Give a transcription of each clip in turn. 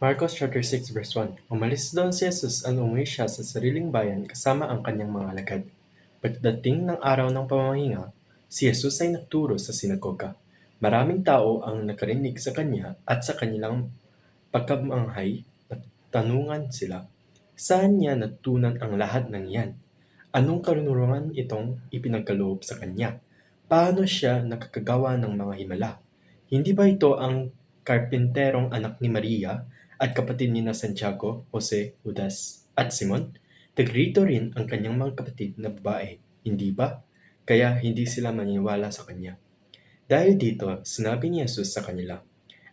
Marcos chapter 6 verse 1 Umalis doon si Jesus at umuwi siya sa sariling bayan kasama ang kanyang mga alagad. Pagdating ng araw ng pamamahinga, si Jesus ay nagturo sa sinagoga. Maraming tao ang nakarinig sa kanya at sa kanilang pagkamanghay at tanungan sila. Saan niya natutunan ang lahat ng iyan? Anong karunungan itong ipinagkaloob sa kanya? Paano siya nakakagawa ng mga himala? Hindi ba ito ang karpinterong anak ni Maria at kapatid ni na Santiago, Jose, Judas at Simon? Tagrito rin ang kanyang mga kapatid na babae, hindi ba? Kaya hindi sila maniwala sa kanya. Dahil dito, sinabi ni Jesus sa kanila,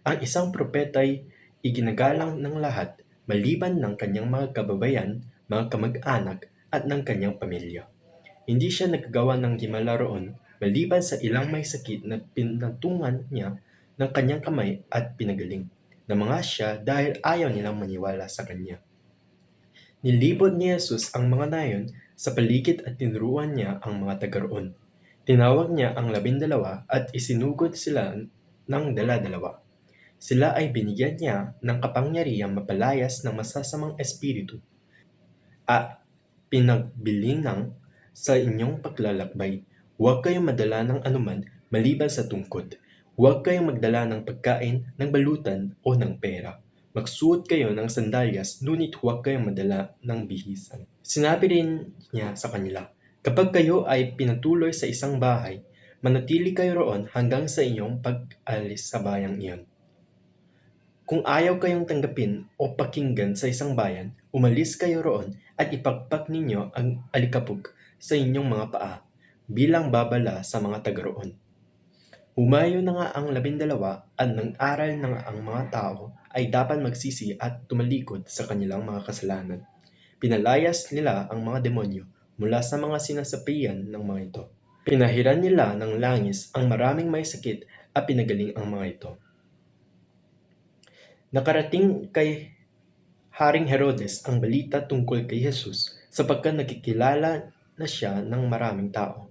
ang isang propeta'y iginagalang ng lahat maliban ng kanyang mga kababayan, mga kamag-anak at ng kanyang pamilya. Hindi siya nagagawa ng himala roon maliban sa ilang may sakit na pinatungan niya ng kanyang kamay at pinagaling na mga siya dahil ayaw nilang maniwala sa kanya. Nilibot ni Jesus ang mga nayon sa paligid at tinuruan niya ang mga taga roon. Tinawag niya ang labindalawa at isinugod sila ng dala-dalawa. Sila ay binigyan niya ng kapangyarihang mapalayas ng masasamang espiritu at pinagbiling ng sa inyong paglalakbay. Huwag kayong madala ng anuman maliban sa tungkod. Huwag kayong magdala ng pagkain, ng balutan o ng pera. Magsuot kayo ng sandalyas, ngunit huwag kayong madala ng bihisan. Sinabi rin niya sa kanila, Kapag kayo ay pinatuloy sa isang bahay, manatili kayo roon hanggang sa inyong pag-alis sa bayang iyon. Kung ayaw kayong tanggapin o pakinggan sa isang bayan, umalis kayo roon at ipagpak ninyo ang alikabok sa inyong mga paa bilang babala sa mga taga roon. Humayo na nga ang labindalawa at nang aral na nga ang mga tao ay dapat magsisi at tumalikod sa kanilang mga kasalanan. Pinalayas nila ang mga demonyo mula sa mga sinasapian ng mga ito. Pinahiran nila ng langis ang maraming may sakit at pinagaling ang mga ito. Nakarating kay Haring Herodes ang balita tungkol kay Jesus sapagkat nakikilala na siya ng maraming tao.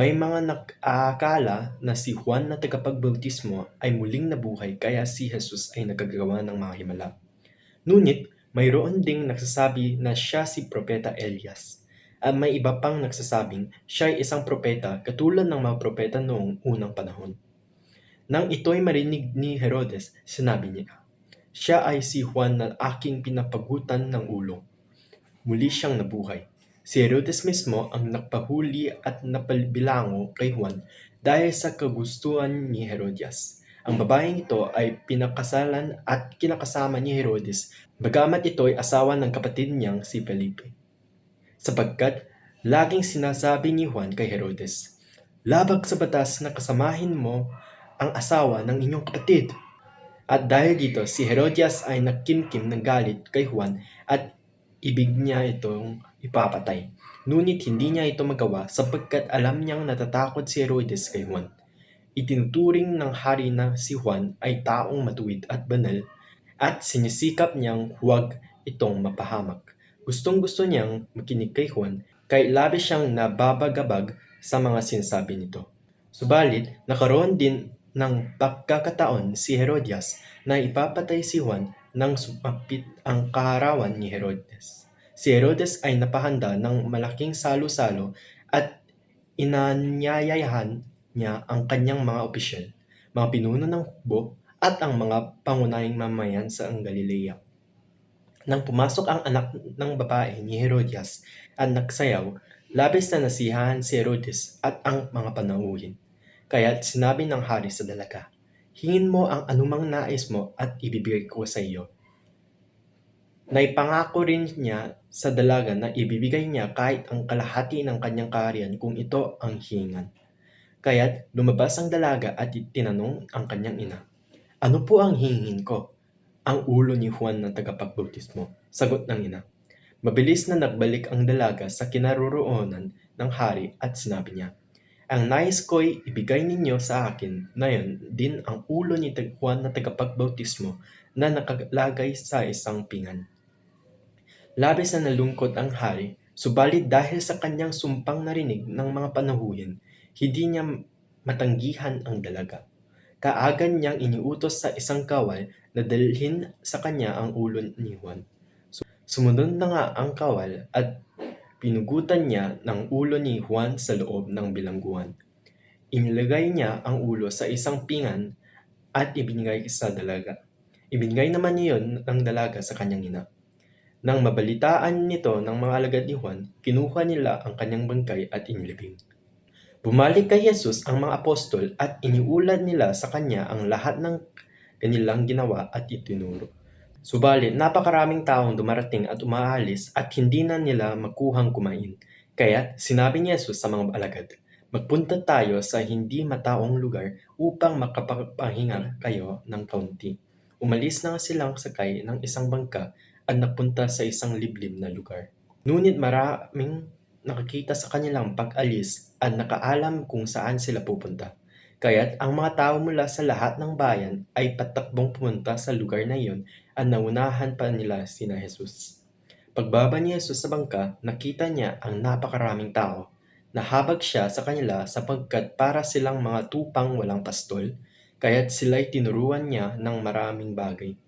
May mga nag-aakala na si Juan na tagapagbautismo ay muling nabuhay kaya si Jesus ay nagagawa ng mga himala. Ngunit mayroon ding nagsasabi na siya si Propeta Elias. At may iba pang nagsasabing siya ay isang propeta katulad ng mga propeta noong unang panahon. Nang ito'y marinig ni Herodes, sinabi niya, Siya ay si Juan na aking pinapagutan ng ulo. Muli siyang nabuhay. Si Herodes mismo ang nagpahuli at napalbilango kay Juan dahil sa kagustuhan ni Herodias. Ang babaeng ito ay pinakasalan at kinakasama ni Herodes, bagamat ito ay asawa ng kapatid niyang si Felipe. Sapagkat laging sinasabi ni Juan kay Herodes, Labag sa batas na kasamahin mo ang asawa ng inyong kapatid. At dahil dito, si Herodias ay nakimkim ng galit kay Juan at ibig niya itong ipapatay. Ngunit hindi niya ito magawa sapagkat alam niyang natatakot si Herodes kay Juan. Itinuturing ng hari na si Juan ay taong matuwid at banal at sinisikap niyang huwag itong mapahamak. Gustong gusto niyang makinig kay Juan kay labis siyang nababagabag sa mga sinasabi nito. Subalit, nakaroon din ng pagkakataon si Herodias na ipapatay si Juan nang sumapit ang kaharawan ni Herodes. Si Herodes ay napahanda ng malaking salo-salo at inanyayahan niya ang kanyang mga opisyal, mga pinuno ng hukbo at ang mga pangunahing mamayan sa ang Galilea. Nang pumasok ang anak ng babae ni Herodias at nagsayaw, labis na nasiyahan si Herodes at ang mga panauhin. Kaya't sinabi ng hari sa dalaga, Hingin mo ang anumang nais mo at ibibigay ko sa iyo. Naipangako rin niya sa dalaga na ibibigay niya kahit ang kalahati ng kanyang kaharian kung ito ang hihingan. Kaya't lumabas ang dalaga at tinanong ang kanyang ina, Ano po ang hihingin ko? Ang ulo ni Juan na tagapagbautismo. Sagot ng ina. Mabilis na nagbalik ang dalaga sa kinaroroonan ng hari at sinabi niya, Ang nais ko'y ibigay ninyo sa akin na yun din ang ulo ni Juan na tagapagbautismo na nakalagay sa isang pingan. Labis na nalungkot ang hari, subalit dahil sa kanyang sumpang narinig ng mga panahuhin, hindi niya matanggihan ang dalaga. Kaagan niyang iniutos sa isang kawal na dalhin sa kanya ang ulo ni Juan. Sumunod na nga ang kawal at pinugutan niya ng ulo ni Juan sa loob ng bilangguan. Inilagay niya ang ulo sa isang pingan at ibinigay sa dalaga. Ibinigay naman niyon ng dalaga sa kanyang ina. Nang mabalitaan nito ng mga alagad ni Juan, kinuha nila ang kanyang bangkay at inilibing. Bumalik kay Jesus ang mga apostol at iniulad nila sa kanya ang lahat ng kanilang ginawa at itinuro. Subalit napakaraming taong dumarating at umaalis at hindi na nila makuhang kumain. Kaya sinabi ni Jesus sa mga alagad, Magpunta tayo sa hindi mataong lugar upang makapapahinga kayo ng kaunti. Umalis na silang sakay ng isang bangka at napunta sa isang liblib na lugar. Ngunit maraming nakakita sa kanilang pag-alis at nakaalam kung saan sila pupunta. Kaya't ang mga tao mula sa lahat ng bayan ay patakbong pumunta sa lugar na iyon at naunahan pa nila sina Jesus. Pagbaba ni Jesus sa bangka, nakita niya ang napakaraming tao. Nahabag siya sa kanila sapagkat para silang mga tupang walang pastol, kaya't sila'y tinuruan niya ng maraming bagay.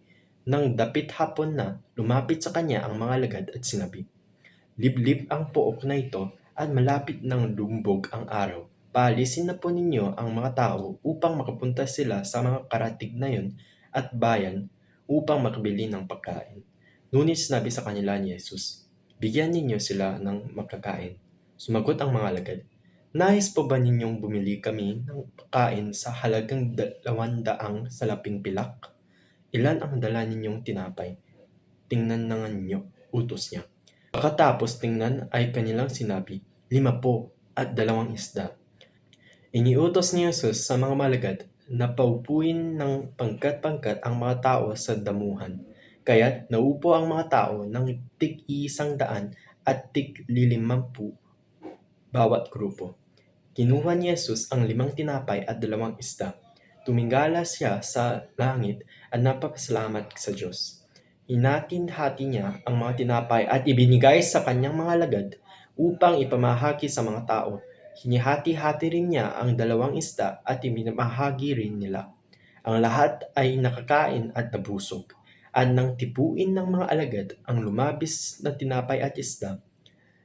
Nang dapit hapon na, lumapit sa kanya ang mga lagad at sinabi, Liblib ang pook na ito at malapit ng lumbog ang araw. Paalisin na po ninyo ang mga tao upang makapunta sila sa mga karatig na yun at bayan upang makabili ng pagkain. Ngunit sinabi sa kanila ni Jesus, Bigyan ninyo sila ng makakain. Sumagot ang mga alagad, Nais po ba ninyong bumili kami ng pagkain sa halagang dalawang daang salaping pilak? Ilan ang dala ninyong tinapay? Tingnan na nga ninyo, utos niya. Pagkatapos tingnan ay kanilang sinabi, lima po at dalawang isda. Iniutos ni Jesus sa mga malagad na paupuin ng pangkat-pangkat ang mga tao sa damuhan. Kaya't naupo ang mga tao ng tig isang daan at tig lilimampu bawat grupo. Kinuha ni Jesus ang limang tinapay at dalawang isda. Tumingala siya sa langit at napapasalamat sa Diyos. Hinatin-hati niya ang mga tinapay at ibinigay sa kanyang mga lagad upang ipamahagi sa mga tao. Hinihati-hati rin niya ang dalawang isda at ibinamahagi rin nila. Ang lahat ay nakakain at nabusog. At nang tipuin ng mga alagad ang lumabis na tinapay at isda,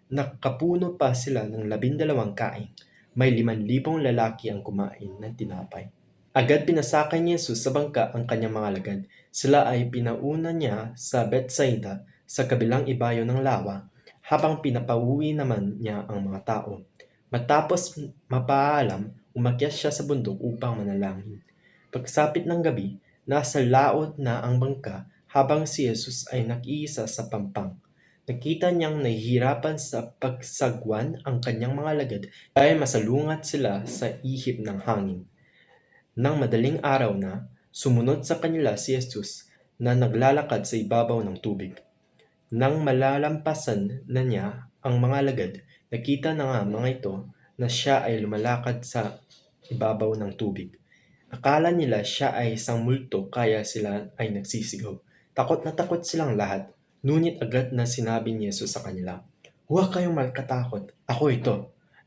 nakapuno pa sila ng labindalawang kain. May liman libong lalaki ang kumain ng tinapay. Agad pinasakay ni Jesus sa bangka ang kanyang mga alagad. Sila ay pinauna niya sa Bethsaida sa kabilang ibayo ng lawa habang pinapauwi naman niya ang mga tao. Matapos mapaalam, umakyat siya sa bundok upang manalangin. Pagsapit ng gabi, nasa laot na ang bangka habang si Jesus ay nag-iisa sa pampang. Nakita niyang nahihirapan sa pagsagwan ang kanyang mga lagad kaya masalungat sila sa ihip ng hangin. Nang madaling araw na, sumunod sa kanila si Jesus na naglalakad sa ibabaw ng tubig. Nang malalampasan na niya ang mga lagad, nakita na nga mga ito na siya ay lumalakad sa ibabaw ng tubig. Akala nila siya ay isang multo kaya sila ay nagsisigaw. Takot na takot silang lahat, ngunit agad na sinabi ni Jesus sa kanila, Huwag kayong magkatakot, ako ito.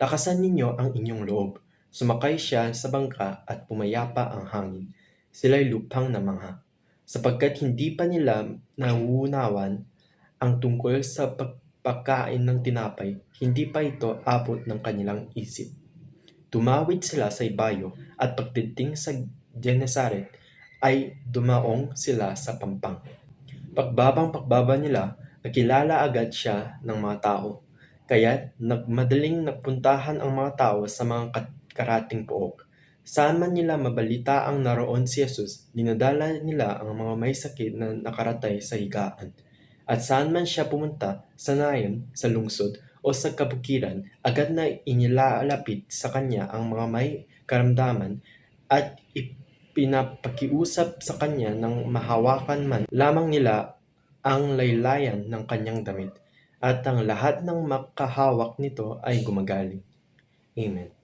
Lakasan ninyo ang inyong loob. Sumakay siya sa bangka at pumayapa ang hangin. Sila'y lupang namangha. Sapagkat hindi pa nila nauunawan ang tungkol sa pagpakain ng tinapay, hindi pa ito abot ng kanilang isip. Tumawid sila sa ibayo at pagdating sa Genesaret ay dumaong sila sa pampang. Pagbabang pagbaba nila, nakilala agad siya ng mga tao. Kaya nagmadaling nagpuntahan ang mga tao sa mga karating pook. Saan man nila mabalita ang naroon si Jesus, dinadala nila ang mga may sakit na nakaratay sa higaan. At saan man siya pumunta, sa nayon, sa lungsod, o sa kabukiran, agad na inilalapit sa kanya ang mga may karamdaman at ipinapakiusap sa kanya ng mahawakan man lamang nila ang laylayan ng kanyang damit at ang lahat ng makahawak nito ay gumagaling. Amen.